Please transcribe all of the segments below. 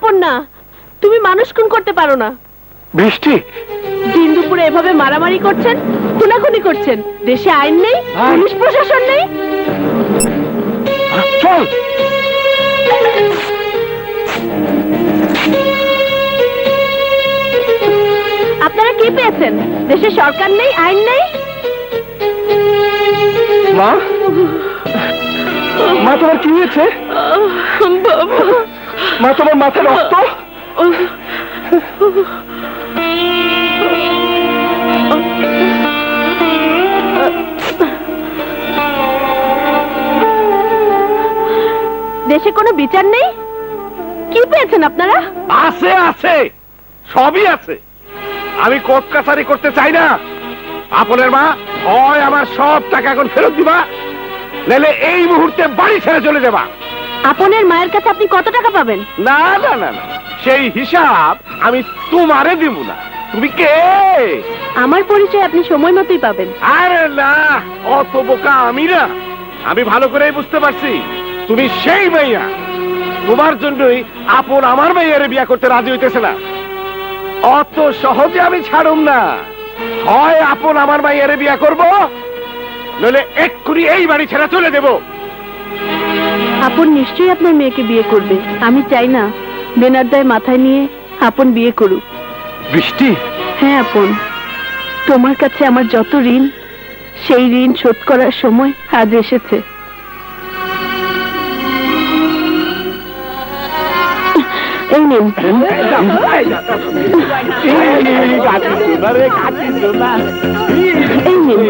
আপন না। তুমি মানুষ খুন করতে পারো না। বৃষ্টি। দিন দুপুরে এভাবে মারামারি করছেন খুনাখুনি করছেন। দেশে আইন নেই পুলিশ প্রশাসন নেই। চল। আপনারা কি পেয়েছেন? দেশে সরকার নেই আইন নেই? মা? মা তোমার কি হয়েছে? বাবা। মা তোমার মাথা রক্ত? দেশে কোনো বিচার নেই? কি পেয়েছেন আপনারা? আছে আছে। সবই আছে। আমি কোর্ট কাছারি করতে চাই না। আপনের মা হয় আমার সব টাকা এখন ফেরত দিবা। নাহলে এই মুহূর্তে বাড়ি ছেড়ে চলে যাবা। আপনের মায়ের কাছে আপনি কত টাকা পাবেন? না না না না। সেই হিসাব আমি তোমারে দিব না। তুমি কে? আমার পরিচয় আপনি সময় মতোই পাবেন। আরে না অত বোকা আমি না। আমি ভালো করেই বুঝতে পারছি। তুমি সেই মাইয়া তোমার জন্যই আপন আমার মাইয়ারে বিয়া করতে রাজি হইতেছে না। অত সহজে আমি ছাড়ুম না। হয় আপন আমার মাইয়ারে বিয়া করব নইলে এক্ষুনি এই বাড়ি ছেড়ে চলে দেব আপন নিশ্চয়ই আপনার মেয়েকে বিয়ে করবে। আমি চাই না বেনারদায় মাথায় নিয়ে আপন বিয়ে করুক। বৃষ্টি? হ্যাঁ আপন। তোমার কাছে আমার যত ঋণ সেই ঋণ শোধ করার সময় আজ এসেছে। এই নিন এই নিন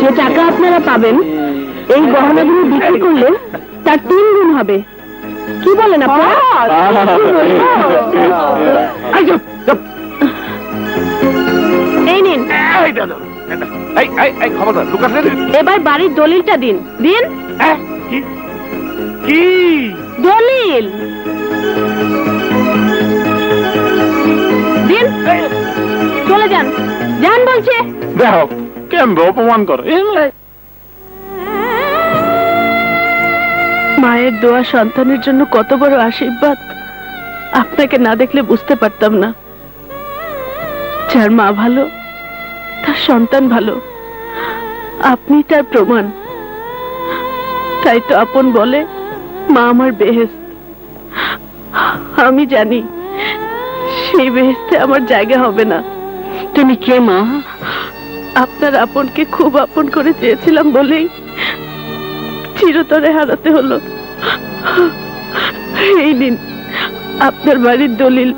যে টাকা আপনারা পাবেন, এই গহনাগুলো বিক্রি করলে তার তিন গুণ হবে। কি বলেন আপনারা? এই নিন। এই এই, এই, এই, খবরদার, এবার বাড়ির দলিলটা দিন। দিন? কি? কি? দলিল? দিন? চলে যান। যান বলছে। দেখো অপমান করে মায়ের দোয়া সন্তানের জন্য কত বড় আশীর্বাদ। আপনাকে না দেখলে বুঝতে পারতাম না। যার মা ভালো তার সন্তান ভালো। আপনি তার প্রমাণ। তাই তো আপন বলে মা আমার বেহেস আমি জানি সেই বেহেস্তে আমার জায়গা হবে না। তুমি কে মা? আপনার আপনকে খুব আপন করে চেয়েছিলাম বলেই চিরতরে হারাতে হলো। এই নিন আপনার বাড়ির দলিল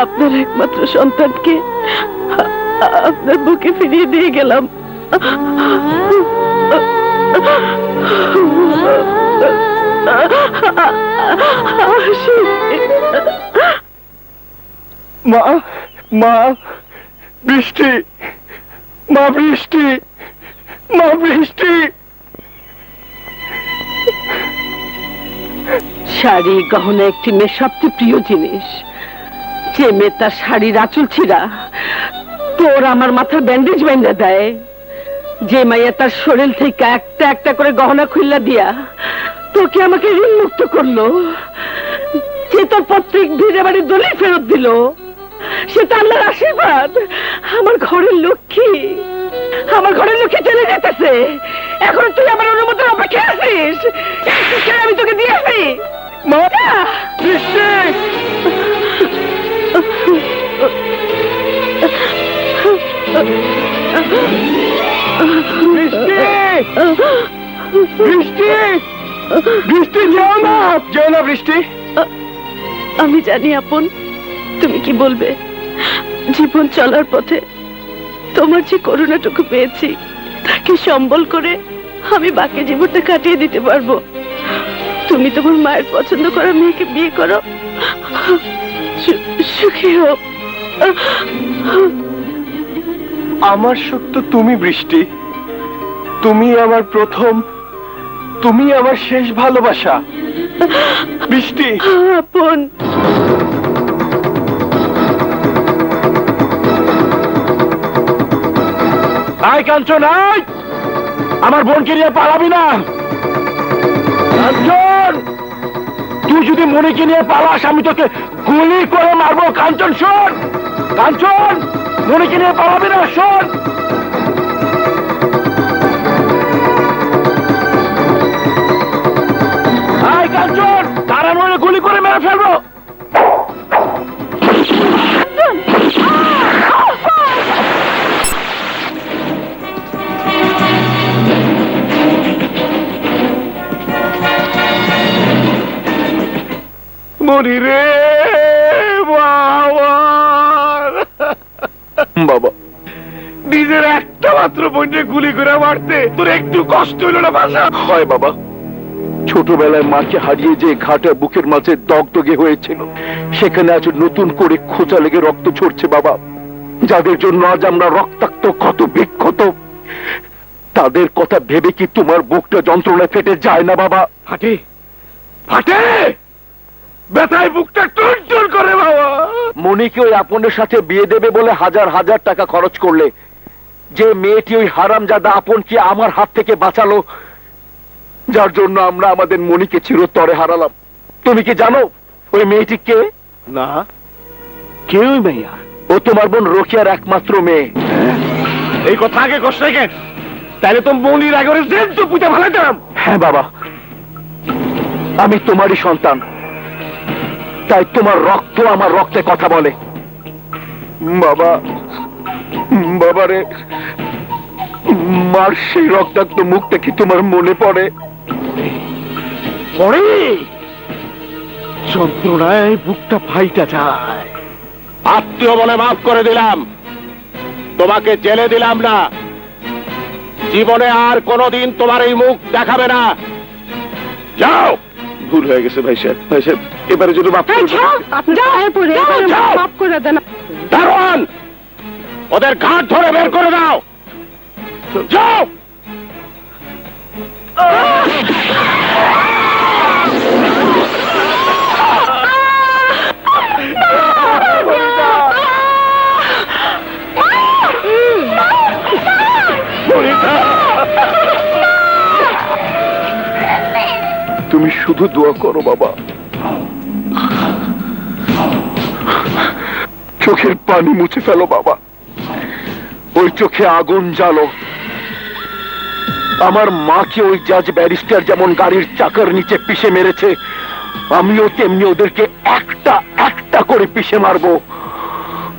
আপনার একমাত্র সন্তানকে আপনার বুকে ফিরিয়ে দিয়ে গেলাম। মা মা বৃষ্টি মা বৃষ্টি মা বৃষ্টি। শাড়ি গহনা একটি মেয়ের সবচেয়ে প্রিয় জিনিস। যে মেয়ে তার শাড়ির আঁচল ছিঁড়া? তোর আমার মাথার ব্যান্ডেজ দেয়। যে মাইয়া তার শরীর থেকে একটা একটা করে গহনা খুললা দিয়া তোকে আমাকে ঋণ মুক্ত করল, যে তোর পত্রিক ভিড়ে ফেরত দিল, সে তো আল্লাহর আশীর্বাদ। আমার ঘরের লক্ষ্মী, আমার ঘরের লক্ষ্মী চলে যেতেছে। এখন তুই আমার অনুমতির অপেক্ষা আছিস? আমি তোকে দিয়েছি মা! বৃষ্টি! বৃষ্টি! বৃষ্টি যেও না যেও না বৃষ্টি! আমি জানি আপন তুমি কি বলবে? জীবন চলার পথে তোমার যে করুণাটুকু পেয়েছি তাকে সম্বল করে আমি বাকি জীবনটা কাটিয়ে দিতে পারব। তুমি তোমার মায়ের পছন্দ করা মেয়েকে বিয়ে করো। সুখী হোক আমার সুখ তো তুমি বৃষ্টি। তুমি আমার প্রথম তুমি আমার শেষ ভালোবাসা। বৃষ্টি আপন। আয় কাঞ্চন আয় আমার বোনকে নিয়ে পালাবি না। কাঞ্চন! তুই যদি মনিকে নিয়ে পালাস আমি তোকে গুলি করে মারবো। কাঞ্চন শোন! কাঞ্চন! মনিকে নিয়ে পালাবি না শোন! ফেলব। মরি রে বাবা। বাবা। নিজের একটা মাত্র বোনকে গুলি করে মারতে তোর একটু কষ্ট হইল না ভাষা হয় বাবা। ছোটবেলায় মাকে হারিয়ে যে ঘাটা বুকের মাঝে দগদগে হয়েছিল সেখানে আজ নতুন করে খোঁচা লেগে রক্ত ঝরছে বাবা। যাদের জন্য আজ আমরা রক্তাক্ত কত বিক্ষত তাদের কথা ভেবে কি তোমার বুকটা যন্ত্রণায় ফেটে যায় না বাবা? ফাটে ফাটে! ব্যথায় বুকটা টুনটুন করে বাবা। মনিকে ওই আপনের সাথে বিয়ে দেবে বলে হাজার হাজার টাকা খরচ করলে যে মেয়েটি ওই হারামজাদা আপনকে আমার হাত থেকে বাঁচালো যার জন্য আমরা আমাদের মনিকে চিরতরে হারালাম। তুমি কি জানো ওই মেয়েটি কে? না। কেউ মেয়া। ও তোমার বোন রোকিয়ার একমাত্র মেয়ে। এই কথা আগে কষ্ট কেন? তাহলে তো মনির আগে তো পুঁতে ভালাতাম হ্যাঁ বাবা আমি তোমারই সন্তান। তাই তোমার রক্ত আমার রক্তে কথা বলে। বাবা বাবা রে মার সেই রক্তাক্ত মুখ কি তোমার মনে পড়ে। পড়ে যন্ত্রণায় বুকটা ফাইটা যায়। আত্মীয় বলে মাফ করে দিলাম। তোমাকে জেলে দিলাম না। জীবনে আর কোনোদিন তোমার এই মুখ দেখাবে না। যাও! ভুল হয়ে গেছে ভাই সাহেব। ভাই সাহেব এবারে যদি মাফ করে মাফ করে দেন। দারোয়ান! ওদের ঘাট ধরে বের করে দাও। যাও! তুমি শুধু দোয়া করো বাবা। চোখের পানি মুছে ফেলো বাবা। ওই চোখে আগুন জ্বালো। আমার মাকে ওই জাজ ব্যারিস্টার যেমন গাড়ির চাকার নিচে পিষে মেরেছে, আমিও তেমনি ওদেরকে একটা একটা করে পিষে মারবো।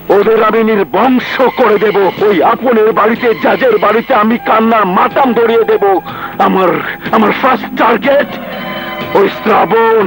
ওদের আমি নির্বংশ করে দেব। ওই আপনের বাড়িতে, জাজের বাড়িতে আমি কান্না মাতাম ধরিয়ে দেব। আমার আমার ফার্স্ট টার্গেট ওই শ্রাবণ।